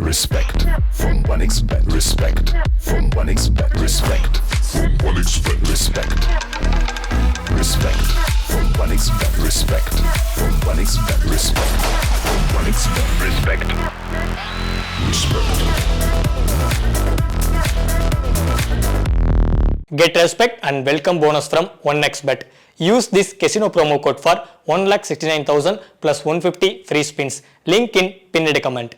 Respect from one expert. Respect from one expert. Respect from one expert. Respect. Respect from one expert. Respect from one expert. Respect from one expert. Respect. Respect. Get respect and welcome bonus from 1xbet. Use this casino promo code for 1,69,000 plus 150 free spins. Link in pinned comment.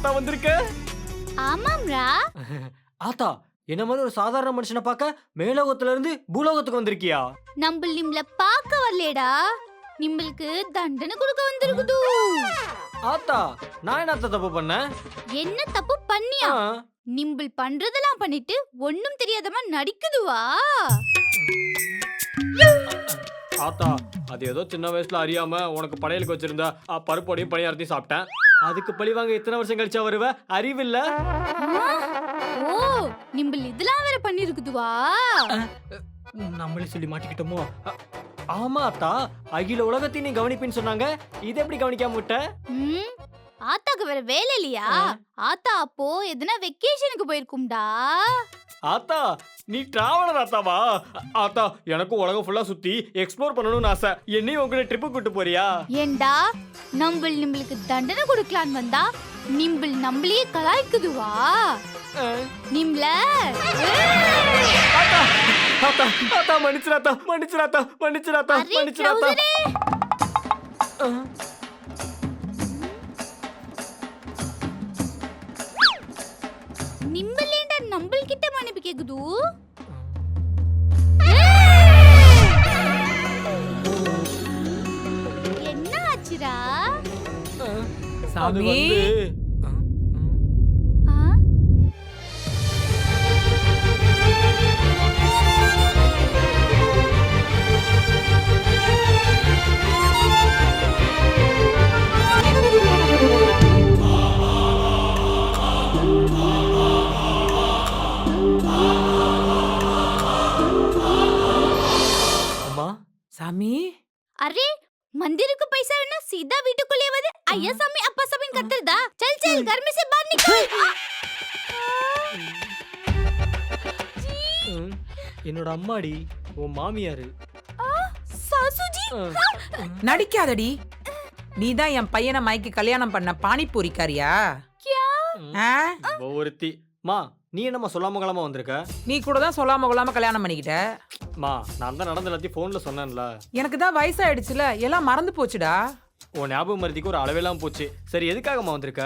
ஆத்தா வந்திருக்க? ஆமாம்ரா. ஆத்தா என்ன மாதிரி ஒரு சாதாரண மனுஷனை பார்க்க மேலோகத்துல இருந்து பூலோகத்துக்கு வந்திருக்கியா? நம்ம நிம்மள பார்க்க வரலடா. நிம்மளுக்கு தண்டனை கொடுக்க வந்திருக்குது. ஆத்தா நான் என்ன தப்பு பண்ணேன்? என்ன தப்பு பண்ணியா? நிம்பிள் பண்றதெல்லாம் பண்ணிட்டு ஒண்ணும் தெரியாதமா நடிக்குதுவா. ஆத்தா அது ஏதோ சின்ன வயசுல அறியாம உனக்கு படையலுக்கு வச்சிருந்த பருப்போடையும் பணியாரத்தையும் சாப்பிட்டேன். அதுக்கு பழி வாங்க எத்தனை வருஷம் கழிச்சா வருவ? அறிவில்ல? ஓ நிம்பிள் இதெல்லாம் வேற பண்ணிருக்குதுவா? நம்மளே சொல்லி மாட்டிக்கிட்டோமோ? ஆமா ஆத்தா அகில உலகத்தையும் நீ கவனிப்பின்னு சொன்னாங்க. இது எப்படி கவனிக்காம விட்ட? ம் ஆத்தாக்கு வேற வேலை இல்லையா. ஆத்தா அப்போ எதுனா வெக்கேஷனுக்கு போயிருக்கும்டா. ஆத்தா நீ டிராவலர் ஆத்தாவா? ஆத்தா எனக்கும் உலகம் ஃபுல்லா சுத்தி எக்ஸ்ப்ளோர் பண்ணணும்னு ஆசை. என்னையும் உங்களை ட்ரிப்பு கூட்டு போறியா? ஏண்டா நம்பிள் நிம்பிளுக்கு தண்டனை கொடுக்கலான்னு வந்தா நிம்பிள் நம்மளையே கலாய்க்குதுவா. நிம்பள ஆத்தா ஆத்தா ஆத்தா மன்னிச்சிராத்தா மன்னிச்சிராத்தா மன்னிச்சிராத்தா மன்னிச்சிராத்தா மன்னிப்பு கேக்குது என்ன ஆச்சுடா அது சாமி சாமி அரே मंदिर को पैसा है ना सीधा வீட்டுக்குள்ளே வந்து ஐயா சாமி அப்பா சாமின்னு கத்துறதா चल चल घर में से बाहर निकल ம். என்னோட அம்மாடி உன் மாமியாரு सासू जी அஹ். நடிக்காதடி நீ தான் என் பையனை மைக்கு கல்யாணம் பண்ண பானிபூரிக்காரியா क्या ஆ? ஒருத்தி மா நீ என்னம்மா சொல்லாம கொள்ளாம வந்திருக்க? நீ கூட தான் சொல்லாம கொள்ளாம கல்யாணம் பண்ணிக்கிட்ட. மா நான் தான் நடந்த எல்லாத்தையும் ஃபோன்ல சொன்னேன்ல. எனக்கு தான் வயசாயிடுச்சுல எல்லாம் மறந்து போச்சுடா. உன் ஞாபகம் மருதிக்கு ஒரு அளவெல்லாம் போச்சு. சரி எதுக்காகம்மா வந்திருக்க?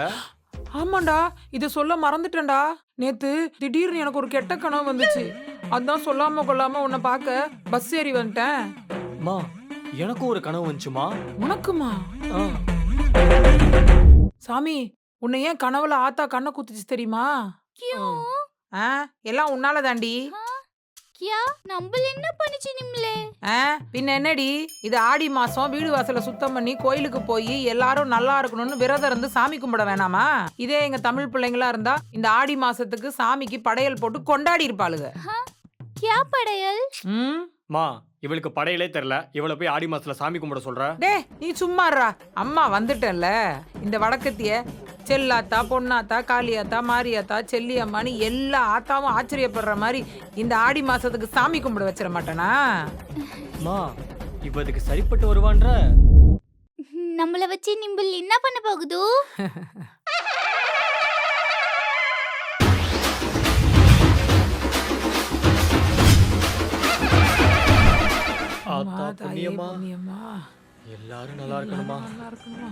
ஆமாண்டா இத சொல்ல மறந்துட்டேன்டா. நேத்து திடீர்னு எனக்கு ஒரு கெட்ட கனவு வந்துச்சு. அதான் சொல்லாம கொள்ளாம உன்னை பார்க்க பஸ் ஏறி வந்துட்டேன். மா எனக்கும் ஒரு கனவு வந்துச்சுமா? உனக்குமா? ஆ. சாமி உன்னை ஏன் கனவுல ஆத்தா கண்ணை குத்துச்சு தெரியுமா? क्यों ஆ எல்லாம் உன்னால தாண்டி கியா நம்ம என்ன பண்ணிச்சு நிம்லே? ஆ பின்ன என்னடி? இது ஆடி மாசம் வீடு வாசல சுத்தம் பண்ணி கோயிலுக்கு போய் எல்லாரும் நல்லா இருக்கணும்னு விரதம் இருந்து சாமி கும்பிட வேணாமா? இதே எங்க தமிழ் பிள்ளைங்களா இருந்தா இந்த ஆடி மாசத்துக்கு சாமிக்கு படையல் போட்டு கொண்டாடி இருப்பாளுங்க கியா படையல்? ம்? மா இவளுக்கு படையிலே தெரியல இவளை போய் ஆடி மாசத்துல சாமி கும்பிட சொல்ற? டே நீ சும்மாறா. அம்மா வந்துட்டல்ல இந்த வடக்கத்திய செல்லாத்தா பொன்னாத்தா காளியாத்தா மாரியாத்தா செல்லியம்மான்னு எல்லா ஆத்தாவும் ஆச்சரியப்படுற மாதிரி இந்த ஆடி மாசத்துக்கு சாமி கும்பிட வச்சிட மாட்டேனா? மா இவ இதுக்கு சரிப்பட்டு வருவான்ற? நம்மள வச்சு நிம்பிள் என்ன பண்ண போகுது? ஆத்தா. புண்ணியம்மா. எல்லாரும் நல்லா இருக்கணுமா? நல்லா இருக்கணுமா?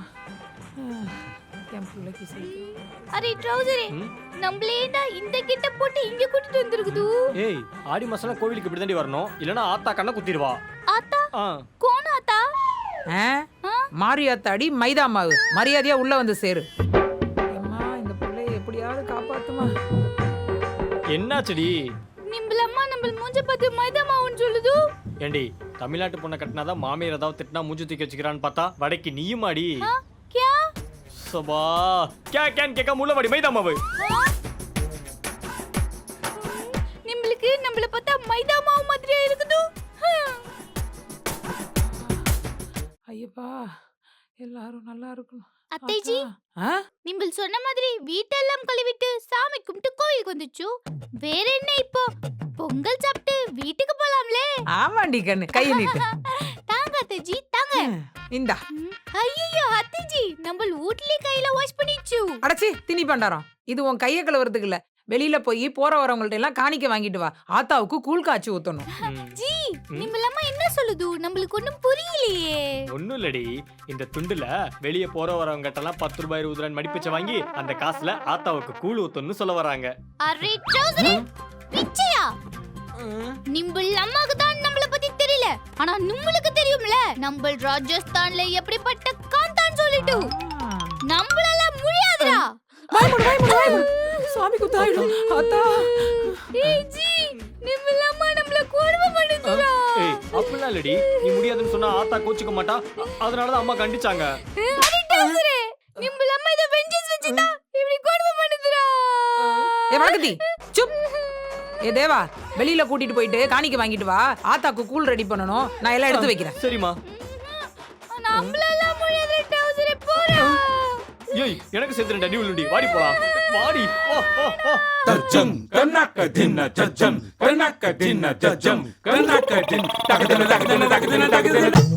ஆ, என் பிள்ளைக்கு அரே ட்ரௌசரே ம்? நம்மளேடா இந்த கிட்ட போட்டு இங்க கூட்டிட்டு வந்திருக்குது? ஏய் ஆடி மாசம் கோவிலுக்கு இப்படி தாண்டி வரணும். இல்லனா ஆத்தா கண்ணை குத்திடுவா. ஆத்தா? ஆ. கோன ஆத்தா? ஆ? ஆ? மாரியாத்தாடி மைதா மாவு. மரியாதையா உள்ள வந்து சேரு. அம்மா இந்த பிள்ளைய எப்படியாவது காப்பாத்துமா? என்னாச்சுடி? நிம்பலம்மா நம்ம மூஞ்ச பார்த்து மைதாமாவுன்னு சொல்லுது. ஏண்டி தமிழ்நாட்டு பொண்ணை கட்டினாதான் மாமியார் ஏதாவது திட்டினா மூஞ்சி தூக்கி வச்சுக்கிறான்னு பார்த்தா வடைக்கு நீயுமாடி? ஆ, கியா? சபா. கே கேன் கேட்க முள்ள வாடி மைதா மாவு. நிம்பளுக்கு நம்மள பார்த்தா மைதா மாவு மாதிரியா இருக்குது. ஐயப்பா எல்லாரும் நல்லா இருக்கணும். அத்தைஜி! ஆ? நிம்பல் சொன்ன மாதிரி வீட்டெல்லாம் கழுவிட்டு சாமி கும்பிட்டு கோயிலுக்கு வந்துச்சு வேற என்ன இப்போ? பொங்கல் சாப்பிட்டு வீட்டுக்கு போலாம்லே. ஆமாண்டி கண்ணு கையை நீட்டு. தாங்க அத்தைஜி தாங்க. இந்தா. ஐயோ அத்தைஜி நம்ம வீட்லயே கையில வாஷ் பண்ணிச்சு அடச்சி திணி பண்டாரம் இது உன் கையை கழுவுறதுக்கு இல்ல. வெளியில போய் போற வரவங்கள்ட்ட எல்லாம் காணிக்க வாங்கிட்டு வா. ஆத்தாவுக்கு கூழ் காய்ச்சி ஊத்தணும். ஜி நிம்பலம்மா என்ன சொல்லுது? நம்மளுக்கு ஒண்ணும் புரியலையே. ஒண்ணும் இல்லடி. இந்த துண்டுல வெளிய போற வரவங்க எல்லாம் பத்து ரூபாய் இருபது ரூபாய் மடிப்பிச்ச வாங்கி அந்த காசுல ஆத்தாவுக்கு கூழ் ஊத்தணும்னு சொல்ல வராங்க. அரே ட்ரௌசரே பிச்சையா? நிம்பல் அம்மாக்கு தான் நம்மள பத்தி தெரியல. ஆனா நம்மளுக்கு தெரியும்ல. நம்ம ராஜஸ்தான்ல எப்படிப்பட்ட காந்தான் சொல்லிட்டு. நம்மளால முடியாதுடா. பயமுடு பயமுடு பயமுடு சுவாமி குத்தாயிடும் ஆத்தா ஏய் ஜி நிம்பல் அம்மா நம்மள கொடுமை பண்ணுதுடா ஏய் அப்படிலாம் இல்லடி. நீ முடியாதுன்னு சொன்னா ஆத்தா கோச்சிக்க மாட்டா. அ- அதனாலதான் அம்மா கண்டிச்சாங்க. அரே ட்ரௌசரே நிம்பல் அம்மா இத வெஞ்சஸ் வச்சுதா இப்படி கொடுமை பண்ணுதுடா ஏ வணக்கத்தி. சுப். ஏ தேவா வெளியில கூட்டிட்டு போயிட்டு காணிக்க வாங்கிட்டு வா. ஆத்தாக்கு கூழ் ரெடி பண்ணணும். நான் எல்லாம் எடுத்து வைக்கிறேன். சரிம்மா. நம்மளால முடியாத ட்ரௌசரே போறா ஏய் எனக்கு சேர்த்து ரெண்டு அடி உள்ளுண்டி. வாடி போலாம். body. Jajum, Kanaka dinner, Jajum, Kanaka dinner, Jajum, Kanaka dinner, Takadana, Takadana, Takadana, Takadana.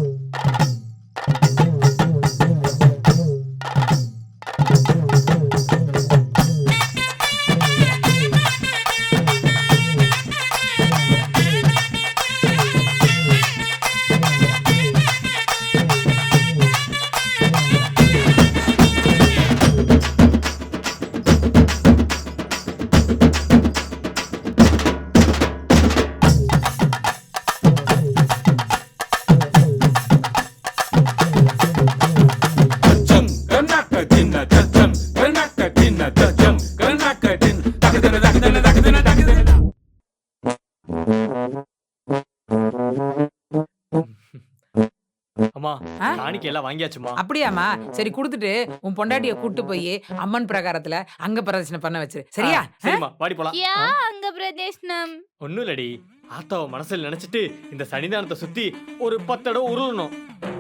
அம்மா ஆ? காணிக்கை எல்லாம் வாங்கியாச்சுமா அப்படியாம்மா. சரி கொடுத்துட்டு உன் பொண்டாட்டிய கூட்டு போய் அம்மன் பிரகாரத்துல அங்க பிரதர்ஷனம் பண்ண வச்சிரு. சரியா? சரிம்மா வாடி போலாம். யா அங்க பிரதேசனம் ஒண்ணும் இல்லடி. ஆத்தாவை மனசுல நினைச்சிட்டு இந்த சன்னிதானத்தை சுத்தி ஒரு பத்து தடவை உருளணும்?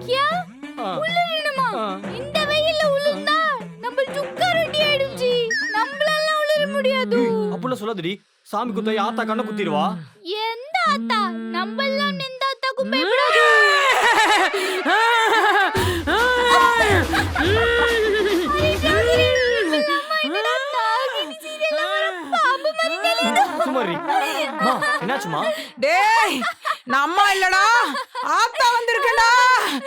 கியா. இந்த வெயில்ல நம்ம சுக்கா நம்மளால முடியாது. அப்படிலாம் சொல்லாதடி. சாமி குத்தாய் ஆத்தா கண்ணை குத்திடுவா. எந்த ஆத்தா? ஆத்தாக்கும் பயப்படாது அம்மா என்னாச்சுமா? டேய் நான் அம்மா இல்லடா. ஆத்தா வந்திருக்கடா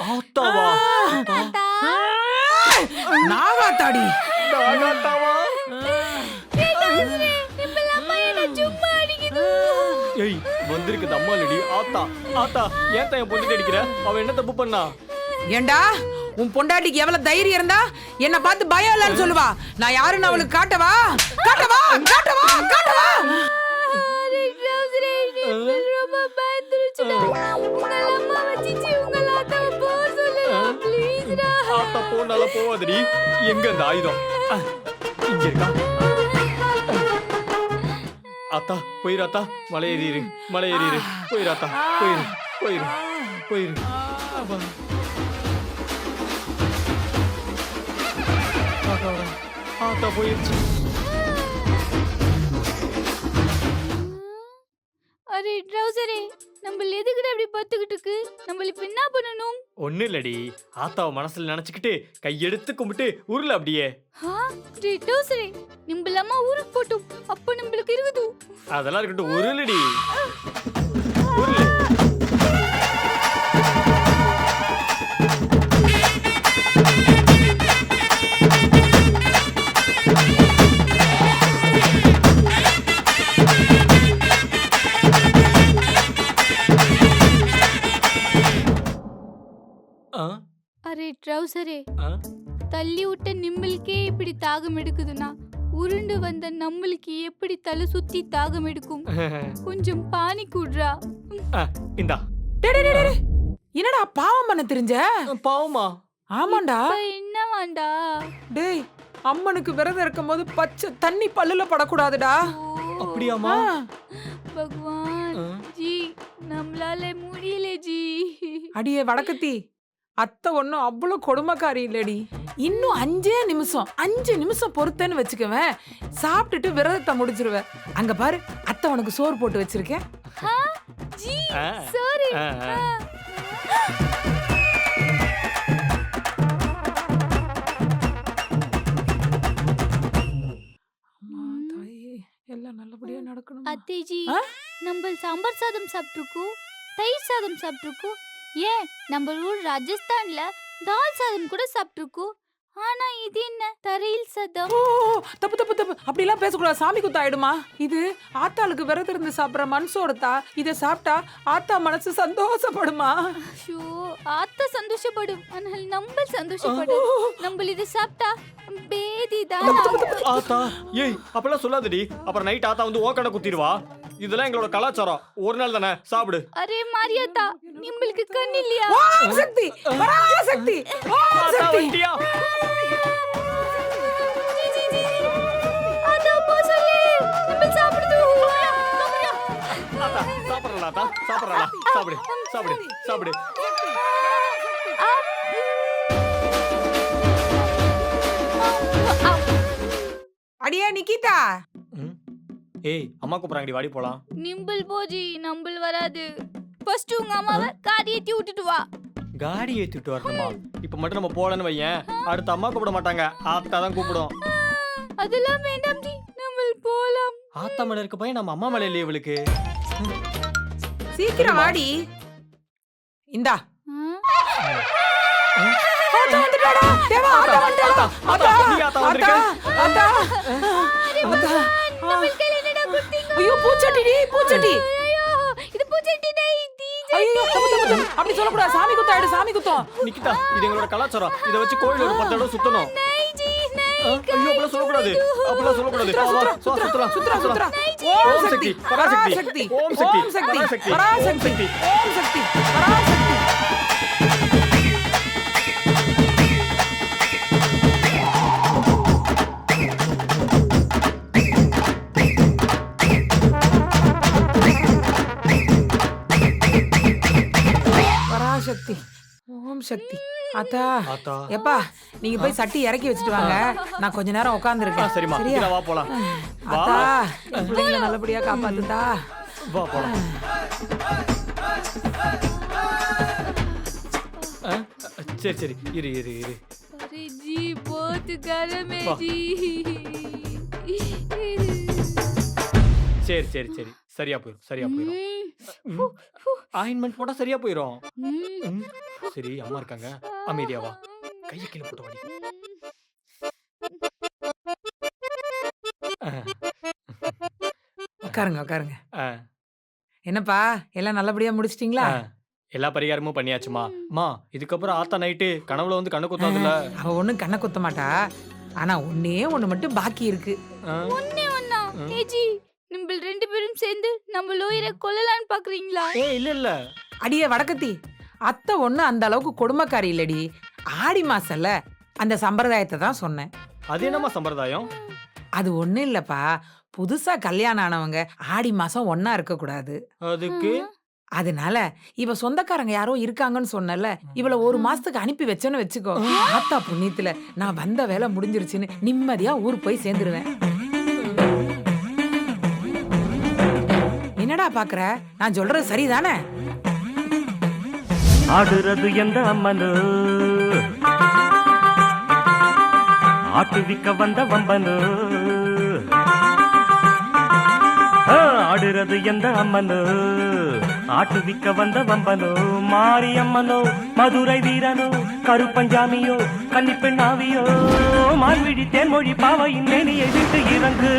ஆத்தாவா? நாகாத்தாடி. நாகாத்தாவா? ஏய் வந்திருக்குது அம்மா இல்லடி ஆத்தா ஆத்தா ஏன் தான் என் பொண்ணு அடிக்கிற? அவ என்ன தப்பு பண்ணா? ஏண்டா உன் பொண்டாட்டிக்கு எவ்வளவு தைரியம் இருந்தா என்ன பார்த்து பயம் இல்லைன்னு சொல்லுவா. நான் யாருன்னு அவளுக்கு காட்டவா? காட்டவா? காட்டவா? காட்டவா. ஆத்தா போனால போவாதடி. எங்க அந்த ஆயுதம்? இங்க இருக்கா? ஆத்தா போயிராத்தா மலை ஏறிரு மலை ஏறிரு. போயிராத்தா போயிரு போயிரு போயிரு ஆத்தா போயிருச்சு. அரே, ட்ரௌசரே, நம்ம எதுக்குடா இப்படி பத்துக்கிட்டு இருக்கு? நம்ம இப்ப என்ன பண்ணணும்? ஒண்ணு இல்லடி. ஆத்தாவை மனசுல நினைச்சுக்கிட்டு கையெடுத்து கும்பிட்டு உருள அப்படியே. ஆ, ட்ரௌசரே, நிம்பல் அம்மா ஊருக்கு போட்டும் நம்மளுக்கு அதெல்லாம் இருக்கட்டும் உருளடி உருளு అరే ట్రౌసరే తల్లి ఉట్ట నిమ్మలకే ఇప్పుడు తాగం ఎడుకుదునా உருண்டு வந்த நம்மளுக்கு எப்படி தலை சுத்தி தாகம் எடுக்கும்? கொஞ்சம் பானி குடுறா. இந்தா. என்னடா பாவம் பண்ண தெரிஞ்ச? பாவமா? ஆமாண்டா. இப்ப என்ன வேண்டா டேய் அம்மனுக்கு விரதம் இருக்கும்போது பச்சை தண்ணி பல்லுல படக்கூடாதுடா. அப்படியாம்மா? ஆ. பகவான். ஜி நம்மளால முடியல ஜி. அடியே வடக்கத்தி. அத்தை ஒன்றும் அவ்வளோ கொடுமைக்காரி இல்லடி. இன்னும் அஞ்சே நிமிஷம் அஞ்சு நிமிஷம் பொறுத்தேன்னு வச்சுக்கவேன். சாப்பிட்டுட்டு விரதத்தை முடிச்சிருவேன். அங்க பாரு அத்தை உனக்கு சோறு போட்டு வச்சிருக்கேன். எல்லாம் நல்லபடியா நடக்கணும்? அத்தேஜி? நம்ம சாம்பார் சாதம் சாப்பிட்டுருக்கோம் தயிர் சாதம் சாப்பிட்டுருக்கோம் ஏன்? நம்ம ஊர் ராஜஸ்தான்ல தால் சாதம் கூட சாப்பிட்டுருக்கோம். ஆனா இது என்ன? தரையில் சாதம். தப்பு தப்பு தப்பு. அப்படிலாம் பேசக்கூடாது. சாமி குத்த ஆயிடுமா? இது ஆத்தாளுக்கு விரதம் இருந்து சாப்பிடுற மனசோடத்தா இதை சாப்பிட்டா ஆத்தா மனசு சந்தோஷப்படுமா? ஷோ ஆத்தா சந்தோஷப்படும். ஆனால் நம்ம சந்தோஷப்படும். நம்ம இது சாப்பிட்டா பேதி தான் ஆத்தா ஏய் அப்பெல்லாம் சொல்லாதடி. அப்புறம் நைட் ஆத்தா வந்து ஓக்கடை குத்திடுவா. இதெல்லாம் எங்களோட கலாச்சாரம். ஒரு நாள் தானே சாப்பிடு. அரே மாரியாத்தா நம்மளுக்கு கண் இல்லையா? ஓம் சக்தி பராசக்தி ஓம் ஆத்தா சக்தி சாப்பிடு சாப்பிடு சாப்பிடு. அடியே நிக்கிதா. ஏய் அம்மா கூப்பிடுறாங்கடி வாடி போலாம் நிம்பிள் போஜி நம்பிள் வராது ஃபர்ஸ்ட் உங்க அம்மாவை காடி ஏத்தி விட்டுட்டு வா காடி ஏத்திட்டு வரணுமா இப்ப மட்டும் நம்ம போலன்னு வையேன் அடுத்த அம்மா கூப்பிட மாட்டாங்க ஆத்தா தான் கூப்பிடும் அதெல்லாம் வேண்டாம் ஜி நம்ம போலாம் ஆத்தா மேல இருக்க பையன் நம்ம அம்மா மேல இல்லையே இவளுக்கு சீக்கிரம் ஆடி இந்தா? ஆத்தா வந்துட்டாடா தேவா ஆத்தா வந்துட்டாடா ஆத்தா ஆத்தா ஆத்தா ஆத்தா ஆத்தா ஐயோ பூச்சட்டி ஐயோ இது பூச்சட்டி டேய் டிஜே ஐயோ தப்பு தப்பு தப்பு. அப்படி சொல்லக்கூடாது. சாமி குத்தம் ஆயிடு சாமி குத்தம். நிக்கிதா இது எங்களோட கலாச்சாரம். இதை வச்சு கோயில் ஒரு பத்து தடவை சுத்தணும். ஐயோ அப்பெல்லாம் சொல்லக்கூடாது. அப்பெல்லாம் சொல்லக்கூடாது வா, வா, வா, சுத்தலாம் சுத்ரா சுத்ரா ஓம் சக்தி, சக்தி பராசக்தி, பராசக்தி ஓம் சக்தி, ஓம் சக்தி பராசக்தி, பராசக்தி ஓம் சக்தி பராசக்தி. பராசக்தி ஓம் சக்தி அத்தா ஆத்தா எப்பா நீங்க போய் சட்டி இறக்கி வச்சுட்டு வாங்க நான் கொஞ்ச நேரம் ஆ, உட்காந்துருக்கேன் சரிம்மா சரியா இங்க வா போலாம் வா அத்தா என் பிள்ளைங்களை நல்லபடியா காப்பாத்துதா வா போலாம் ஆ, சரி சரி இரு இரு இரு अरे जी बहुत गर्म है वाह। जी சரி சரி சரி சரியா போயிடும் சரியா போயிடும் ஆயின்மெண்ட் போட்டா சரியா போயிடும் ம், சரி அம்மா இருக்காங்க. அமைதியா வா. கையை கீழே போட்டு வாடி. உட்காருங்க உட்காருங்க ஆ, என்னப்பா எல்லாம் நல்லபடியா முடிச்சிட்டீங்களா? ஆ. எல்லா பரிகாரமும் பண்ணியாச்சுமா. அம்மா இதுக்கப்புறம் ஆத்தா நைட்டு கனவுல வந்து கண்ணு குத்தாதுல அவ ஒண்ணும் கண்ணை குத்த மாட்டா. ஆனா ஒன்னே ஒண்ணு மட்டும் பாக்கி இருக்கு. ஆ, ஒண்ணே ஒண்ணா. ஏ ஜி நம்ம ரெண்டு பேரும் சேர்ந்து நம்ம லோயரை கொல்லலான்னு பாக்குறீங்களா? ஏய் இல்ல இல்ல. அடியே வடக்கத்தி. அத்தை ஒண்ணு அந்த அளவுக்கு கொடுமைக்காரி இல்லடி. ஆடி மாசம்ல அந்த சம்பிரதாயத்தை தான் சொன்னேன். அது என்னம்மா சம்பிரதாயம்? அது ஒண்ணும் இல்லப்பா. புதுசா கல்யாணம் ஆனவங்க ஆடி மாசம் ஒன்னா இருக்க கூடாது. அதுக்கு? அதனால இவ சொந்தக்காரங்க யாரோ இருக்காங்கன்னு சொன்னல இவள ஒரு மாசத்துக்கு அனுப்பி வச்சேன்னு வச்சுக்கோ. ஆத்தா புண்ணியத்துல நான் வந்த வேலை முடிஞ்சிருச்சுன்னு நிம்மதியா ஊர் போய் சேர்ந்துருவேன். என்னடா பாக்குற? நான் சொல்றது சரிதானே? ஆடுறது எந்த அம்மனு? ஆட்டுவிக்க வந்த வம்பனு? ஆடுறது எந்த அம்மனு? ஆட்டுவிக்க வந்த வம்பனோ? மாரியம்மனோ மதுரை வீரனோ கருப்பஞ்சாமியோ கன்னிப்பெண்ணாவியோ மார்விழி தேன்மொழி பாவையின் மேனியை விட்டு இறங்கு.